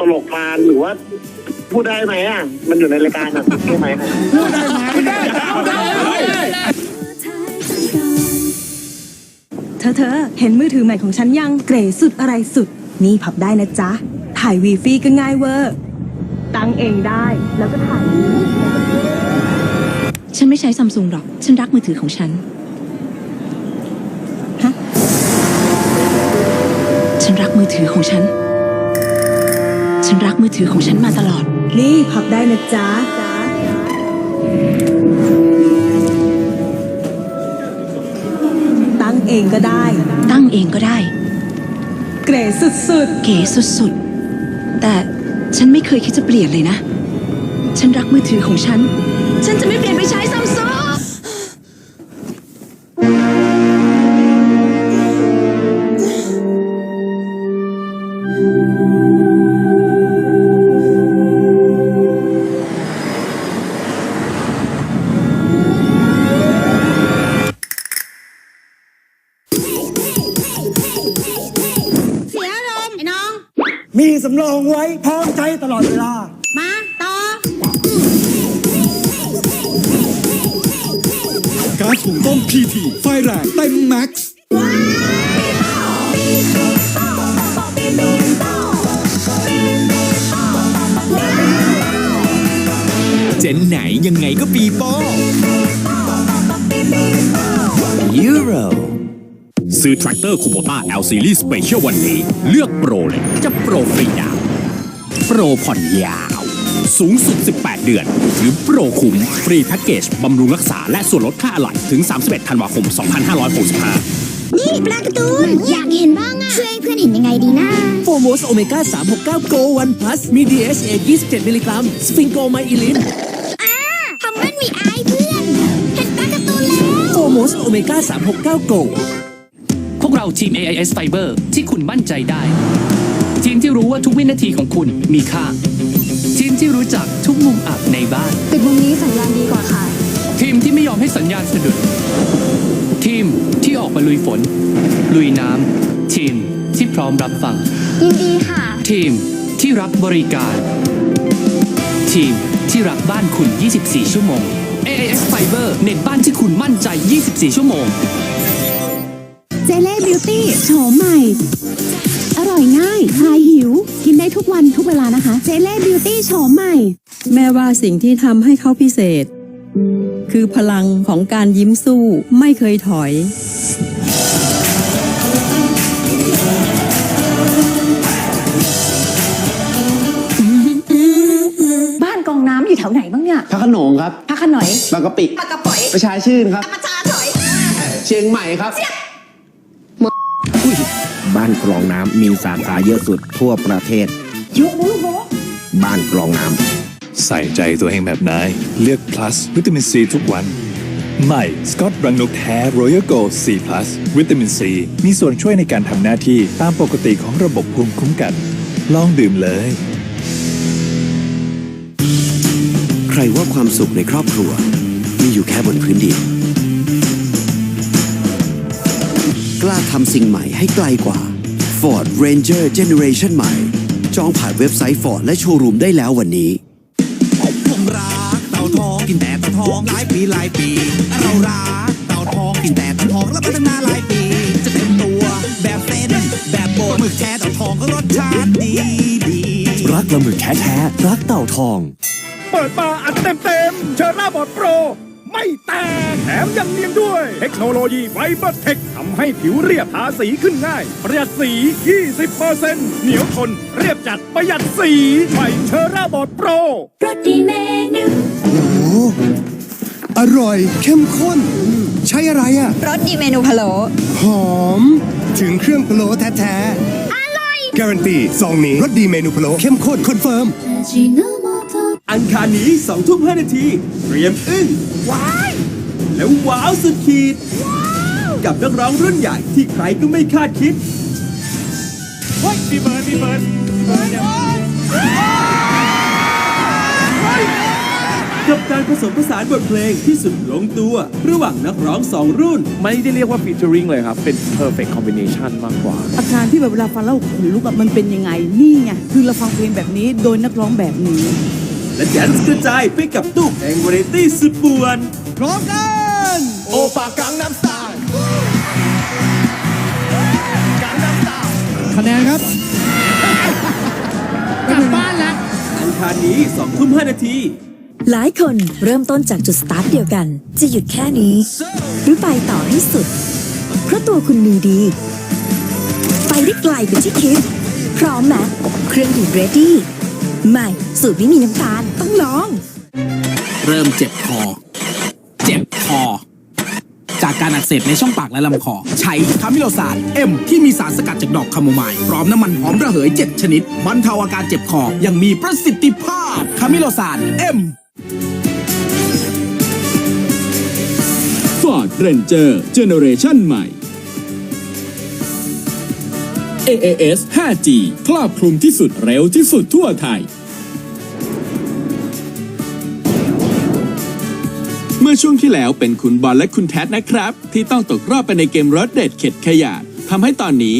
ตลกๆมาหรือว่า พูดได้ไหมอะ มันอยู่ในรายการอะพูดได้ไหมเธอเธอเห็นมือถือใหม่ของฉันยังเกรดสุดอะไรสุด นี่พับได้นะจ๊ะ ถ่ายวีฟรีก็ง่ายเวอร์ ตั้งเองได้แล้วก็ถ่ายฉันไม่ใช้ซัมซุงหรอก ฉันรักมือถือของฉันฮะฉันรักมือถือของฉัน ฉันรักมือถือของฉันมาตลอด นี่พับได้นะจ๊ะตั้งเองก็ได้ ตั้งเองก็ได้ เกรดสุดเก๋สุดๆ แต่ฉันไม่เคยคิดจะเปลี่ยนเลยนะ ฉันรักมือถือของฉัน ฉันจะไม่เปลี่ยนไปใช้ซัมซุงเมีสำรองไว้พร้อมใช้ตลอดเวลา มาต่อ การถุงต้มพีทีไฟแรงเต็มแม็กซ์ เจนไหนยังไงก็ปีโป้ยูโร ซื้อแทรกเตอร์คูโบต้า L Series Special วันนี้ เลือกโปรเลยจะโปรฟรีดาวน์โปรผ่อนยาว สูงสุด 18 เดือน หรือโปรคุ้ม ฟรีแพ็กเกจ บำรุงรักษาและส่วนลดค่าอะไหล่ถึง 31 ธันวาคม 2565นี่ปลาการ์ตูนอยากเห็นบ้างอะช่วยให้เพื่อนเห็นยังไงดีนะโฟโมสโอเมก้า369 Go 1 Plus มี DHA 27 มิลลิกรัม สฟิงโกไมอิลินอ่าทำมันมีอายเพื่อน เห็นปลาการ์ตูนแล้วโฟโมสโอเมก้า369 Go พวก เราทีม AIS Fiber ที่คุณมั่นใจได้ ทีมที่รู้ว่าทุกวินาทีของคุณมีค่า ทีมที่รู้จักทุกมุมอับในบ้าน ปิดมุมนี้สัญญาณดีกว่าค่ะ ทีมที่ไม่ยอมให้สัญญาณสะดุด ทีมที่ออกมาลุยฝน ลุยน้ำทีมที่พร้อมรับฟัง ยินดีค่ะ ทีมที่รักบริการ ทีมที่รักบ้านคุณ 24 ชั่วโมง AIS Fiber เน็ตบ้านที่คุณมั่นใจ 24 ชั่วโมง เจเล่บิวตี้โฉมใหม่ อร่อยง่ายคลายหิว กินได้ทุกวันทุกเวลานะคะ เจเล่บิวตี้โฉมใหม่ แม่ว่าสิ่งที่ทำให้เขาพิเศษ คือพลังของการยิ้มสู้ไม่เคยถอย บ้านกองน้ำอยู่แถวไหนบ้างเนี่ยพระโขนงครับ พักขนอย บางกะปิปลากระป๋อยประชาชื่นครับประชาถอย เชียงใหม่ครับ บ้านกรองน้ำมีสาขาเยอะสุดทั่วประเทศยกมือโบบ้านกรองน้ใส่ใจตัวเองแบบนาย เลือก plus วิตามินซีทุกวัน ใหม่สกอตรังนกแท้ Royal Gold C plus วิตามินซีมีส่วนช่วยในการทำหน้าที่ตามปกติของระบบภูมิคุ้มกัน ลองดื่มเลยำใครว่าความสุขในครอบครัว มีอยู่แค่บนพื้นดิน กล้าทำสิ่งใหม่ให้ไกลกว่า Ford Ranger Generation ใหม่ จองผ่านเว็บไซต์ Ford และโชว์รูมได้แล้ววันนี้ ผมรักเต่าทองกินแต่เต่าทองหลายปีหลายปี เรารักเต่าทองกินแต่เต่าทองแล้วพัฒนาหลายปี จะเป็นตัวแบบเส้นแบบโบดหมึกแท้เต่าทองก็รสชาติดีดีรักปลาหมึกแท้ๆรักเต่าทอง เปิดมาอัดเต็มเต็มเชอร่าบอดโปร ไม่แตก แถมยังเนียนด้วย เทคโนโลยีไฟเบอร์เทคทำให้ผิวเรียบทาสีขึ้นง่าย ประหยัดสี 20%เหนียวทน เรียบจัดประหยัดสีใหม่เชอร่าบอดโปรรสดีเมนูอร่อยเข้มข้น ใช้อะไรอะรสดีเมนูพะโล้หอม ถึงเครื่องพะโล้แท้ๆอร่อยการันตีซองนี้รสดีเมนูพะโล้เข้มข้นคอนเฟิร์ม อังคารนี้2ทุ่ม5นาทีเตรียมอึ้งว้ายแล้วว้าวสุดขีด กับนักร้องรุ่นใหญ่ที่ใครก็ไม่คาดคิด เฮ้ยพี่เบิร์ดพี่เบิร์ดกับการผสมผสานบทเพลงที่สุดลงตัว ระหว่างนักร้องสองรุ่น ไม่ได้เรียกว่า featuring เลยครับ เป็น perfect combination มากกว่า อาการที่แบบเวลาฟังแล้วขนลุกอะมันเป็นยังไง นี่ไง คือเราฟังเพลงแบบนี้โดยนักร้องแบบนี้ และแดนซ์กระจายไปกับตู้แองวาไรตี้สุดป่วน พร้อมกันโอปากังน้ำตาลคะแนนครับ กลับบ้านแล้วอังคารนี้2ทุ่ม5นาที หลายคนเริ่มต้นจากจุดสตาร์ทเดียวกัน จะหยุดแค่นี้ หรือไปต่อให้สุด เพราะตัวคุณมีดี ไปได้ไกลกว่าที่คิด พร้อมไหมเครื่องดื่มเรดี้ ใหม่ สูตรไม่มีน้ำตาล ต้องลอง เริ่มเจ็บคอ เจ็บคอ จากการอักเสบในช่องปากและลำคอ ใช้คามิโลซานเอ็มที่มีสารสกัดจากดอกคาโมไมล์พร้อมน้ำมันหอมระเหย 7 ชนิดบรรเทาอาการเจ็บคออยังมีประสิทธิภาพคามิโลซานเอ็ม Ford Ranger Generation ใหม่ AAS 5G ครอบคลุมที่สุดเร็วที่สุดทั่วไทย เมื่อช่วงที่แล้วเป็นคุณบอลและคุณแท็นะครับ ที่ต้องตกรอบไปในเกมรถเด็ดเข็ดขยะทำให้ตอนนี้